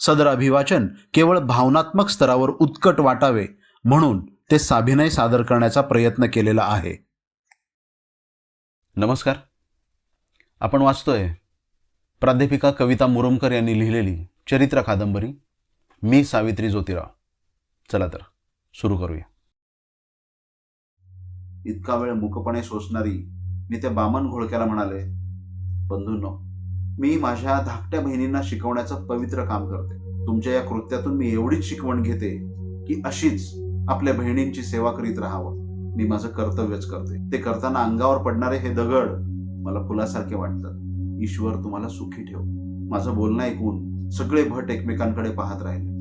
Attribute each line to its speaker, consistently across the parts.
Speaker 1: सदर अभिवाचन केवळ भावनात्मक स्तरावर उत्कट वाटावे म्हणून ते साभिनय सादर करण्याचा प्रयत्न केलेला आहे. नमस्कार. आपण वाचतोय प्राध्यापिका कविता मुरुमकर यांनी लिहिलेली चरित्र कादंबरी मी सावित्री ज्योतिराव. चला तर सुरू करूया. इतका वेळ मुकपणे सोसणारी मी त्या बामन घोळक्याला म्हणाले बंधूंनो मी माझ्या धाकट्या बहिणींना शिकवण्याचं पवित्र काम करते. तुमच्या या कृत्यातून मी एवढीच शिकवण घेते की अशीच आपल्या बहिणींची सेवा करीत राहावं. मी माझं कर्तव्यच करते. ते करताना अंगावर पडणारे हे दगड मला फुलासारखे वाटतात. ईश्वर तुम्हाला सुखी ठेव. माझं बोलणं ऐकून सगळे भट एकमेकांकडे पाहत राहिले.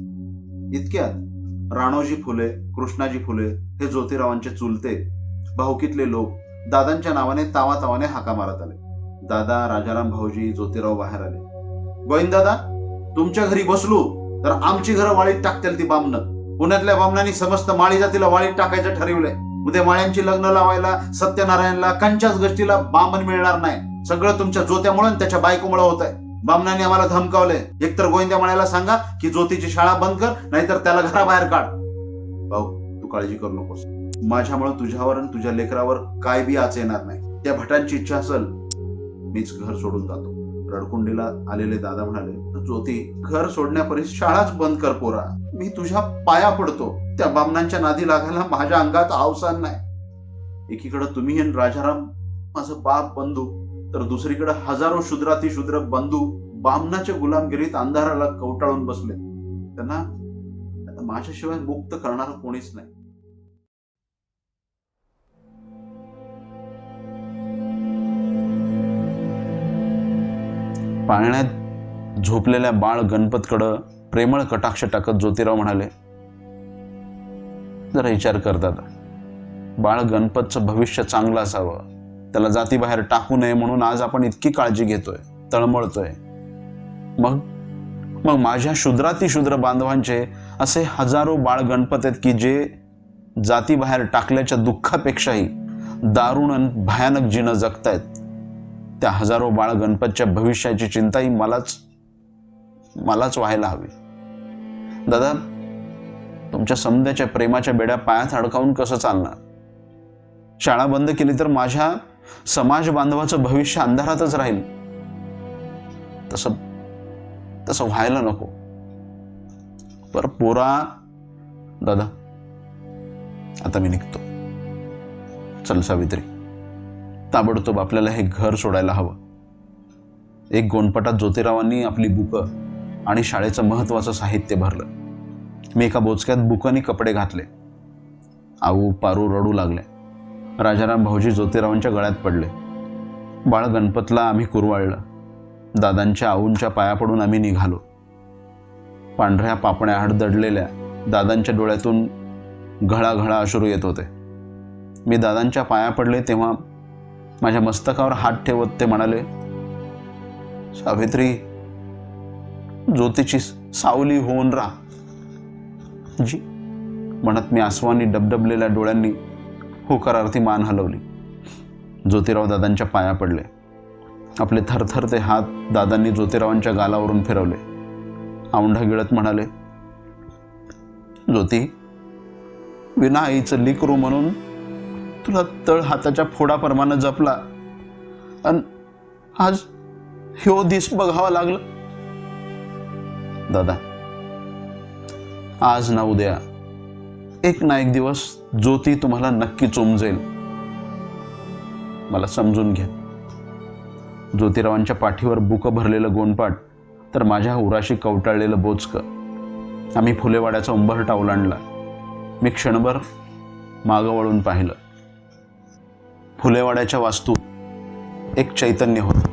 Speaker 1: इतक्यात राणोजी फुले कृष्णाजी फुले हे ज्योतिरावांचे चुलते भाऊकीतले लोक दादांच्या नावाने तावा तावाने हाका मारत आले. दादा राजाराम भाऊजी ज्योतिराव बाहेर आले. गोविंदादा तुमच्या घरी बसलो तर आमची घरं वाळीत टाकतील ती बामणं. पुण्यातल्या बामणांनी समस्त माळी जातीला वाळीत टाकायचं ठरवलंय. उद्या माळ्यांची लग्न लावायला सत्यनारायणला कंच्याच गोष्टीला बामण मिळणार नाही. सगळं तुमच्या जोत्यामुळे आणि त्याच्या बायकोमुळे होत आहे बामणांनी आम्हाला धमकावलंय. एकतर गोविंद्या म्हणायला सांगा की ज्योतीची शाळा बंद कर नाहीतर त्याला घराबाहेर काढ. भाऊ तू काळजी करू नकोस. माझ्यामुळे तुझ्यावर आणि तुझ्या लेकरावर काय बी आच येणार नाही. त्या भटांची इच्छा असेल मीच घर सोडून जातो. रडकुंडीला आलेले दादा म्हणाले ज्योती घर सोडण्यापरी शाळाच बंद कर पोरा. मी तुझ्या पाया पडतो. त्या बामणांच्या नादी लागायला माझ्या अंगात अवसान नाही. एकीकडे तुम्ही आणि राजाराम माझं बाप बंधू. तर दुसरीकडे हजारो शूद्राती शूद्र बंधू बामणाच्या गुलामगिरीत अंधाराला कवटाळून बसले. त्यांना माझ्याशिवाय मुक्त करणार कोणीच नाही. पाळण्यात झोपलेल्या बाळ गणपतकडं प्रेमळ कटाक्ष टाकत ज्योतिराव म्हणाले जरा विचार करतात बाळ गणपतचं भविष्य चांगलं असावं. त्याला जातीबाहेर टाकू नये म्हणून आज आपण इतकी काळजी घेतोय तळमळतोय. मग मग माझ्या शूद्राती शूद्र बांधवांचे असे हजारो बाळ गणपत आहेत की जे जातीबाहेर टाकल्याच्या दुःखापेक्षाही दारुण भयानक जिणं जगतायत. त्या हजारो बाळ गणपतच्या भविष्याची चिंताही मलाच मलाच व्हायला हवी. दादा तुमच्या समध्याच्या प्रेमाच्या बेड्या पायात अडकावून कसं चालणार? शाळा बंद केली तर माझ्या समाज बांधवाचं भविष्य अंधारातच राहील. तसं तसं व्हायला नको. पर पोरा दादा आता मी निघतो. चल सावित्री. ताबडतोब आपल्याला हे घर सोडायला हवं. एक गोंडपटात ज्योतिरावांनी आपली बुकं आणि शाळेचं महत्त्वाचं साहित्य भरलं. मी एका बोचक्यात बुकाने कपडे घातले. आऊ पारू रडू लागले. राजाराम भाऊजी ज्योतिरावांच्या गळ्यात पडले. बाळ गणपतला आम्ही कुरवाळलं. दादांच्या आऊंच्या पाया पडून आम्ही निघालो. पांढऱ्या पापण्या हाड दडलेल्या दादांच्या डोळ्यातून घळाघळा अश्रू येत होते. मी दादांच्या पाया पडले तेव्हा माझ्या मस्तकावर हात ठेवत ते म्हणाले सावित्री ज्योतीची सावली होऊन राहा. जी म्हणत मी आसवानी डबडबलेल्या डोळ्यांनी होकारार्थी मान हलवली. ज्योतिराव दादांच्या पाया पडले. आपले थरथरते हात दादांनी ज्योतिरावांच्या गालावरून फिरवले. औंढा गिळत म्हणाले ज्योती विना आईचं लिकरू म्हणून तुला तळ हाताच्या फोडाप्रमाणे जपला. आणि आज ह्यो दिस बघावा लागला. दादा आज ना उद्या एक ना एक दिवस ज्योती तुम्हाला नक्की चोमजेल. मला समजून घ्या. ज्योतिरावांच्या पाठीवर बुकं भरलेलं गोंडपाट तर माझ्या उराशी कवटाळलेलं बोचकं. आम्ही फुलेवाड्याचा उंबरटा ओलांडला. मी क्षणभर मागं वळून पाहिलं. फुलेवाड्याच्या वास्तूत एक चैतन्य होतं.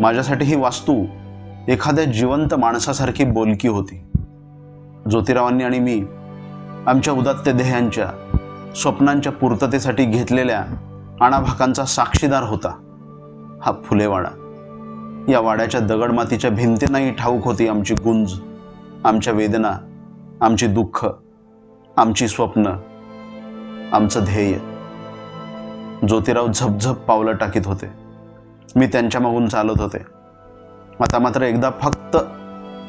Speaker 1: माझ्यासाठी ही वास्तू एखाद्या जिवंत माणसासारखी बोलकी होती. ज्योतिरावांनी आणि मी आमच्या उदात्त ध्येयांच्या स्वप्नांच्या पूर्ततेसाठी घेतलेल्या आणाभाकांचा साक्षीदार होता हा फुलेवाडा. या वाड्याच्या दगडमातीच्या भिंतींनाही ठाऊक होती आमची गुंज आमच्या वेदना आमची दुःख आमची स्वप्न आमचं ध्येय. ज्योतिराव झपझप पावलं टाकीत होते. मी त्यांच्या मागून चालत होते. आता मात्र एकदा फक्त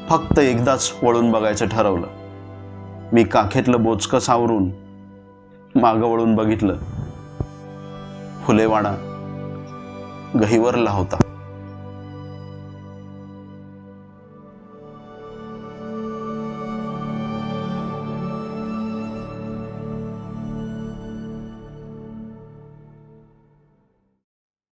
Speaker 1: फक्त एकदाच वळून बघायचं ठरवलं. मी काखेतलं बोचकं सावरून मागं वळून बघितलं. फुलेवाडा गहिवरला होता.